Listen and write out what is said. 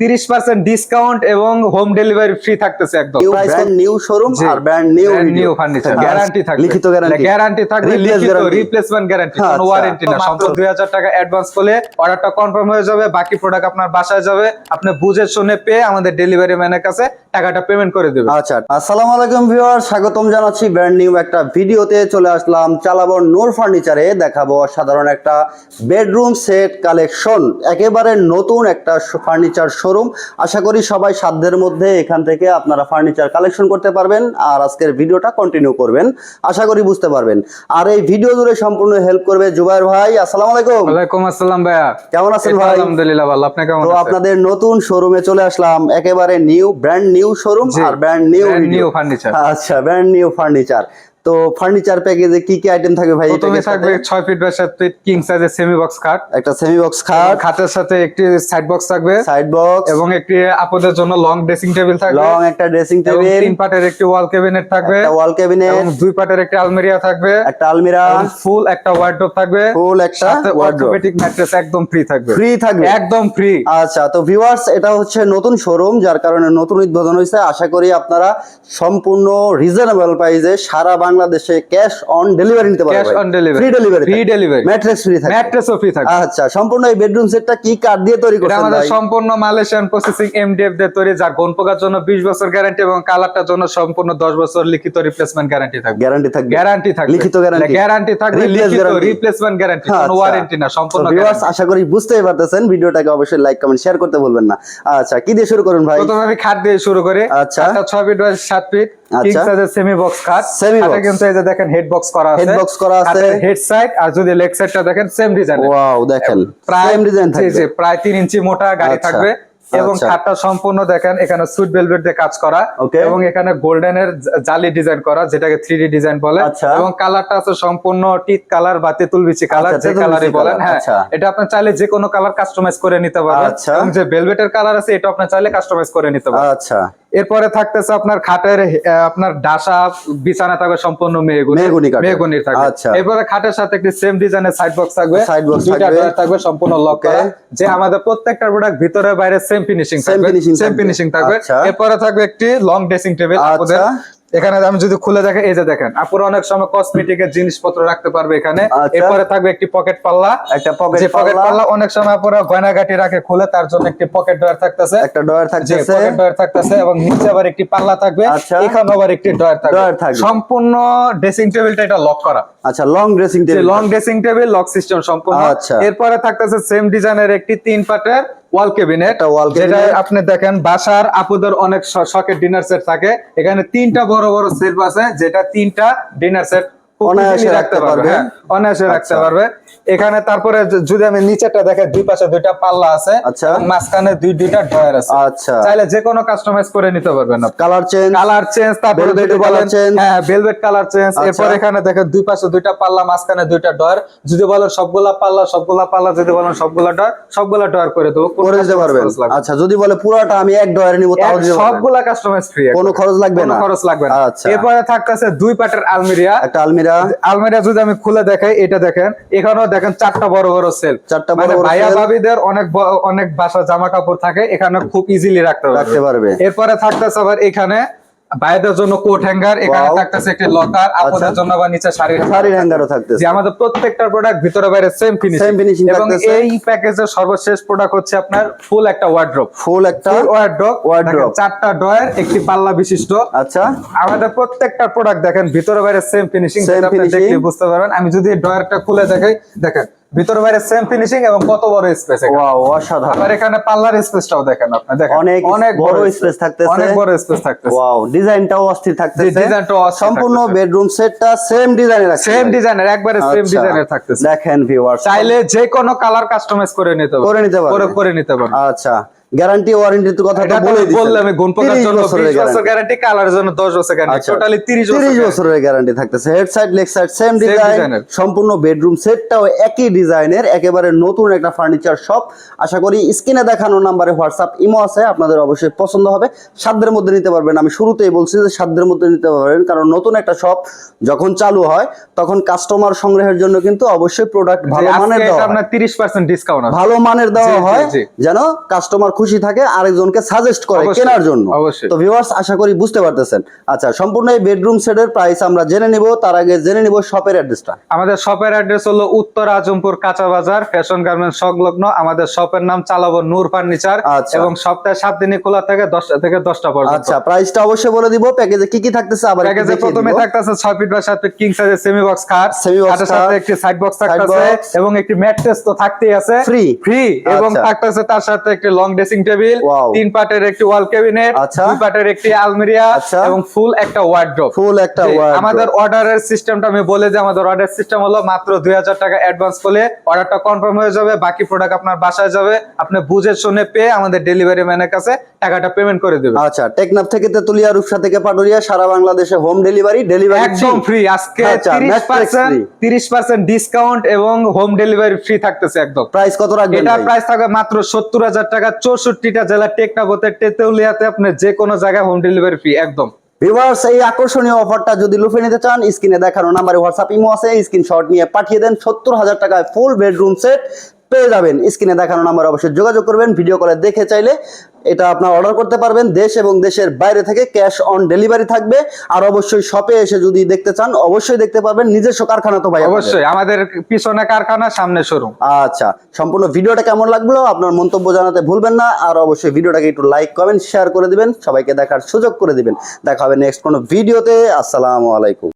তিরিশ percent discount এবং home delivery free থাকতেছে একদম। নিউ শোরুম আর brand new new furniture guarantee থাকবে। লিখিত গ্যারান্টি গ্যারান্টি থাকবে লিখিত রিপ্লেসমেন্ট গ্যারান্টি কোনো। ওয়ারেন্টি না। মাত্র 2000 টাকা অ্যাডভান্স করলে অর্ডারটা কনফার্ম হয়ে যাবে বাকি প্রোডাক্ট আপনার বাসায় যাবে। আপনি বুঝে শুনে পেয়ে আমাদের ডেলিভারি ম্যানের কাছে টাকাটা পেমেন্ট করে দেবে। আচ্ছা। আসসালামু আলাইকুম ভিউয়ার স্বাগতম জানাচ্ছি ব্র্যান্ড নিউ একটা ভিডিওতে চলে আসলাম চালাবো নূর ফার্নিচারে দেখাবো সাধারণ একটা বেডরুম সেট কালেকশন একেবারে নতুন একটা ফার্নিচার শোরুম। আশা করি সবাই সাধ্যের মধ্যে এখান থেকে আপনারা ফার্নিচার কালেকশন করতে পারবেন আর আজকের ভিডিওটা কন্টিনিউ করবেন। আশা করি বুঝতে পারবেন। আর এই ভিডিও জুড়ে সম্পূর্ণ হেল্প করবে জুবাইর ভাই। আসসালামু আলাইকুম। ওয়ালাইকুম আসসালাম ভাইয়া। কেমন আছেন ভাই? আলহামদুলিল্লাহ ভালো। আপনি কেমন তো আপনাদের নতুন শোরুমে চলে আসলাম। একেবারে নিউ ব্র্যান্ড নিউ শোরুম আর ব্র্যান্ড নিউ Brand ফার্নিচার আচ্ছা ব্র্যান্ড নিউ ফার্নিচার তো ফার্নিচার প্যাকেজে কি কি আইটেম থাকবে ভাই প্রথমে থাকবে 6 ফিট বাই 7 ফিট কিং সাইজের সেমি বক্স খাট। একটা সেমি বক্স খাট খাটের সাথে একটি সাইড বক্স থাকবে। সাইড বক্স এবং একটি আপদের জন্য লং ড্রেসিং টেবিল থাকবে। লং একটা ড্রেসিং টেবিল তিন পাটের একটি ওয়াল ক্যাবিনেট থাকবে। একটা ওয়াল ক্যাবিনেট এবং দুই পাটের একটি আলমিরিয়া থাকবে। একটা আলমিরা। ফুল একটা ওয়ার্ডরোব থাকবে। ফুল একটা ওয়ার্ড্রোব অর্থোপেডিক ম্যাট্রেস একদম ফ্রি থাকবে। ফ্রি থাকবে। একদম ফ্রি আচ্ছা তো ভিউয়ার্স এটা হচ্ছে নতুন শোরুম যার কারণে নতুন উদ্বোধন হয়েছে। আশা করি আপনারা সম্পূর্ণ রিজনেবল প্রাইসে সারা বাংলাদেশে ক্যাশ অন ডেলিভারি নিতে cash on delivery free delivery free delivery mattress free থাকবে ম্যাট্রেসও ফ্রি থাকবে আচ্ছা সম্পূর্ণ এই বেডরুম সেটটা কি কাঠ দিয়ে তৈরি করছেন আমাদের সম্পূর্ণ মালয়েশিয়ান প্রসেসিং এমডিএফ দিয়ে তৈরি যার গোন পোকার জন্য 20 বছর গ্যারান্টি এবং কালারটার জন্য সম্পূর্ণ 10 বছর লিখিত রিপ্লেসমেন্ট গ্যারান্টি থাকবে। গ্যারান্টি থাকবে। গ্যারান্টি থাকবে। লিখিত guarantee। গ্যারান্টি থাকবে লিখিত রিপ্লেসমেন্ট গ্যারান্টি আচ্ছা। কোনো ওয়ারেন্টি না সম্পূর্ণ ভিউয়ার্স আশা করি বুঝতেই পারতেছেন। ভিডিওটাকে অবশ্যই লাইক কমেন্ট শেয়ার করতে ভুলবেন না। আচ্ছা কি দিয়ে শুরু করুন ভাই? প্রথমে আমি খাট দিয়ে শুরু করি। আচ্ছা। খাটটা 6 ফিট বাই 7 ফিট আচ্ছা। সেমি বক্স খাট। Semi কিন্তু এই যে দেখেন হেড বক্স করা আছে। Head box করা আছে। হেড সাইড আর যদি লেগ সাইডটা দেখেন সেম ডিজাইন ওয়াও দেখেন। প্রায় ডিজাইন থাকবে। প্রায় তিন ইঞ্চি মোটা গাড়ি থাকবে। এবং। খাটটা সম্পূর্ণ দেখেন এখানে সুইট ভেলভেট দিয়ে কাজ করা। এবং এখানে গোল্ডেন এর জালি ডিজাইন করা যেটাকে থ্রি ডি ডিজাইন বলে। আচ্ছা। এবং কালারটা আছে সম্পূর্ণ টিট কালার বা তেঁতুল বিচি কালার আচ্ছা, যে কালারই বলেন। হ্যাঁ আচ্ছা। এটা আপনি চাইলে যে কোনো কালার কাস্টমাইজ করে নিতে পারবেন। এবং যে ভেলভেটের কালার আছে এটা আপনি চাইলে কাস্টমাইজ করে নিতে পারবেন। আচ্ছা। এরপরে থাকতেছে আপনার খাটের আপনার ডাসা বিছানা থাকবে সম্পূর্ণ মেহগুনি। মেহগনি থাকবে। আচ্ছা। এরপরে খাটের সাথে একটি সেম ডিজাইনের সাইড বক্স থাকবে। থাকবে। সম্পূর্ণ লক করা। যে আমাদের প্রত্যেকটা প্রোডাক্ট ভিতরে বাইরে সেম ফিনিশিং থাকবে। সেম ফিনিশিং থাকবে। আচ্ছা। এরপরে থাকবে একটি লং ড্রেসিং টেবিল। এখানে আমি যদি খুলে দেখেন এই যে দেখেন আপুরা অনেক সময় কসমেটিকের জিনিসপত্র রাখতে পারবে এখানে। আচ্ছা। এরপরে থাকবে একটি পকেট পাল্লা। একটা পকেট পকেট পাল্লা। অনেক সময় আপুরা গয়নাগাটি রাখে খুলে তার জন্য একটি পকেট ড্রয়ার থাকতেছে। একটা ডয়ার যে থাকতেছে। পকেট ড্রয়ার থাকতেছে এবং নিচে আবার একটি পাল্লা থাকবে। আচ্ছা। এখানে আবার একটি Drawer থাকবে। থাকবে। সম্পূর্ণ ড্রেসিং টেবিলটা এটা লক করা। আচ্ছা long dressing table long dressing table lock system সম্পূর্ণ। আচ্ছা। এরপরে থাকতেছে সেম ডিজাইনের একটি তিন পাটের ওয়াল ক্যাবিনেট wall যেটা আপনি দেখেন বাসার আপুদের অনেক শখের ডিনার সেট থাকে। এখানে তিনটা বড় বড় সেট আছে যেটা তিনটা ডিনার সেট অনায়াসে রাখতে পারবে। হ্যাঁ অনায়াসে রাখতে আচ্ছা। পারবে। এখানে তারপরে যদি আমি নিচেটা দেখে দুই পাশে দুইটা পাল্লা আছে। আচ্ছা। মাঝখানে দুই দুইটা ড্রয়ার আছে। আচ্ছা। চাইলে যে কোনো কাস্টমাইজ করে নিতে পারবেন কালার চেঞ্জ কালার চেঞ্জ তারপরে যদি বলেন হ্যাঁ ভেলভেট কালার চেঞ্জ। এরপর এখানে দেখেন দুই পাশে দুইটা পাল্লা মাঝখানে দুইটা ডয়ার যদি বলেন সবগুলা পাল্লা সবগুলা পাল্লা যদি বলেন সবগুলা ডয়ার সবগুলা ডয়ার করে দেবো। করে দিতে পারবেন। আচ্ছা যদি বলে পুরোটা আমি এক ডয়ারে নিব তাও পারবেন। সবগুলা কাস্টমাইজ ফ্রি কোনো খরচ লাগবে কোনো না? খরচ লাগবে না। আচ্ছা। এরপরে থাকতেছে দুই পাটের আলমিরিয়া একটা আলমিরা। আলমিরা যদি আমি খুলে দেখাই এটা দেখেন এখানেও দেখেন চারটা বড় বড় সেল চারটা বড় মানে বড় ভাইয়া ভাবিদের অনেক অনেক বাসা জামা কাপড় থাকে এখানে খুব ইজিলি রাখতে রাখতে পারবে। এরপরে থাকতেছে আবার এখানে ভাইদের জন্য কোট হ্যাঙ্গার এখানে থাকতেছে একটি লকার আপনাদের আচ্ছা। জন্য আবার নিচে শাড়ির শাড়ির হ্যাঙ্গারও থাকতেছে। যে আমাদের প্রত্যেকটা প্রোডাক্ট ভিতরে বাইরে সেম ফিনিশিং Same finishing এবং এই প্যাকেজের সর্বশেষ প্রোডাক্ট হচ্ছে আপনার ফুল একটা ওয়ার্ড্রপ ফুল একটা ফুল ওয়ার্ড্রপ চারটা ডয়ার একটি পাল্লা বিশিষ্ট। আচ্ছা। আমাদের প্রত্যেকটা প্রোডাক্ট দেখেন ভিতরে বাইরে সেম ফিনিশিং আপনি। দেখলে বুঝতে পারবেন। আমি যদি ডয়ারটা খুলে দেখাই দেখেন ভিতরে বাইরে সেম ফিনিশিং এবং কত বড় স্পেস ওয়াও অসাধারণ। আবার এখানে পাল্লার স্পেসটাও দেখেন আপনি দেখেন। অনেক অনেক বড় স্পেস থাকতেছে। অনেক বড় স্পেস থাকতেছে। ওয়াও ডিজাইনটাও অস্থির থাকতেছে। ডিজাইনটাও সম্পূর্ণ বেডরুম সেটটা সেম ডিজাইনের আছে। সেম ডিজাইনের একবারে সেম আচ্ছা। ডিজাইনের থাকতেছে। দেখেন ভিউয়ার্স চাইলে যে কোনো কালার কাস্টমাইজ করে নিতে পারবেন। করে নিতে পারবেন। করে করে নিতে পারবেন। আচ্ছা। গ্যারান্টি ওয়ারেন্টির কথা তো বলে বললাম আমি গুণ পোকার 30 জন্য 20 বছর গ্যারান্টি কালারের জন্য 10 বছর গ্যারান্টি। টোটালি 30 বছর 30 বছরের গ্যারান্টি থাকতেছে। Head side leg side same design সম্পূর্ণ বেডরুম সেটটাও একই ডিজাইনের একেবারে নতুন একটা ফার্নিচার শপ আশা করি স্ক্রিনে দেখানো নাম্বারে হোয়াটসঅ্যাপ ইমো আছে আপনাদের অবশ্যই পছন্দ হবে। সাধ্যের মধ্যে নিতে পারবেন। আমি শুরুতেই বলছি যে সাধ্যের মধ্যে নিতে পারবেন কারণ নতুন একটা শপ যখন চালু হয় তখন কাস্টমার সংগ্রহের জন্য কিন্তু অবশ্যই প্রোডাক্ট ভালো মানের দেওয়া হয়। আপনার 30% ডিসকাউন্ট ভালো মানের দেওয়া হয়। যেন কাস্টমার খুশি থাকে আরেকজনকে সাজেস্ট করে কেনার জন্য। তো ভিউয়ার্স আশা করি বুঝতে পারতেছেন। আচ্ছা সম্পূর্ণ এই বেডরুম সেটের প্রাইস আমরা জেনে নিব তার আগে জেনে নিব শপের অ্যাড্রেসটা আমাদের শপের অ্যাড্রেস হলো উত্তর আজমপুর কাঁচা বাজার ফ্যাশন গার্মেন্টস সংলগ্ন আমাদের শপের নাম চালাবো নূর ফার্নিচার আচ্ছা। এবং সপ্তাহে সাত দিনই খোলা থাকে দশটা থেকে দশটা পর্যন্ত। আচ্ছা প্রাইসটা অবশ্যই বলে দিব প্যাকেজে কি কি থাকতেছে আবার প্যাকেজে প্রথমে। থাকতেছে ছয় ফিট বাই সাত ফিট কিং সাইজের সেমি বক্স খাট খাটের খাট, সাথে একটি সাইড বক্স থাকতেছে এবং একটি ম্যাট্রেস তো থাকতেই আছে। ফ্রি ফ্রি এবং আচ্ছা। থাকতেছে তার সাথে একটি লং ড্রেসিং টেবিল তিন পাটের একটি ওয়াল ক্যাবিনেট আচ্ছা। দুই পাটের একটি আলমিরিয়া আচ্ছা। এবং ফুল একটা ওয়ার্ড্রপ ফুল একটা। আমাদের অর্ডারের সিস্টেমটা আমি বলে যে আমাদের অর্ডার সিস্টেম হলো মাত্র দুই হাজার টাকা অ্যাডভান্স করলে অর্ডারটা কনফার্ম হয়ে যাবে বাকি প্রোডাক্ট আপনার বাসায় যাবে আপনি বুঝে শুনে পেয়ে আমাদের ডেলিভারি ম্যানের কাছে টাকাটা পেমেন্ট করে দেবে। আচ্ছা টেকনাফ থেকে তেতুলিয়া রূপসা থেকে পাটুরিয়া সারা বাংলাদেশে হোম ডেলিভারি ডেলিভারি একদম ফ্রি আজকে আচ্ছা, তিরিশ matrix পার্সেন্ট free। তিরিশ পার্সেন্ট ডিসকাউন্ট এবং হোম ডেলিভারি ফ্রি থাকতেছে একদম। প্রাইস কত রাখবেন এটা প্রাইস থাকবে মাত্র সত্তর হাজার টাকা চৌষট্টিটা জেলা টেকনাফ হতে তেতুলিয়াতে আপনি যে কোনো জায়গায় হোম ডেলিভারি ফ্রি একদম। ভিউয়ার্স এই আকর্ষণীয় অফারটা যদি লুফে নিতে চান স্ক্রিনে দেখানো নাম্বারে হোয়াটসঅ্যাপ ইমো আছে স্ক্রিনশট নিয়ে পাঠিয়ে দেন সত্তর হাজার টাকায় ফুল বেডরুম সেট পেয়ে যাবেন। স্ক্রিনে দেখানো নাম্বার অবশ্যই যোগাযোগ করবেন ভিডিও কলে দেখে চাইলে এটা আপনার অর্ডার করতে পারবেন। দেশ এবং দেশের বাইরে থেকে ক্যাশ অন ডেলিভারি থাকবে। আর অবশ্যই শপে এসে যদি দেখতে চান অবশ্যই দেখতে পারবেন। নিজস্ব কারখানা তো ভাই অবশ্যই আমাদের পিছনে কারখানা সামনে শোরুম আচ্ছা সম্পূর্ণ ভিডিওটা কেমন লাগল? আপনার মন্তব্য জানাতে ভুলবেন না। আর অবশ্যই ভিডিওটাকে একটু লাইক কমেন্ট শেয়ার করে দিবেন। সবাইকে দেখার সুযোগ করে দিবেন। দেখা হবে নেক্সট কোনো ভিডিওতে আসসালামু আলাইকুম।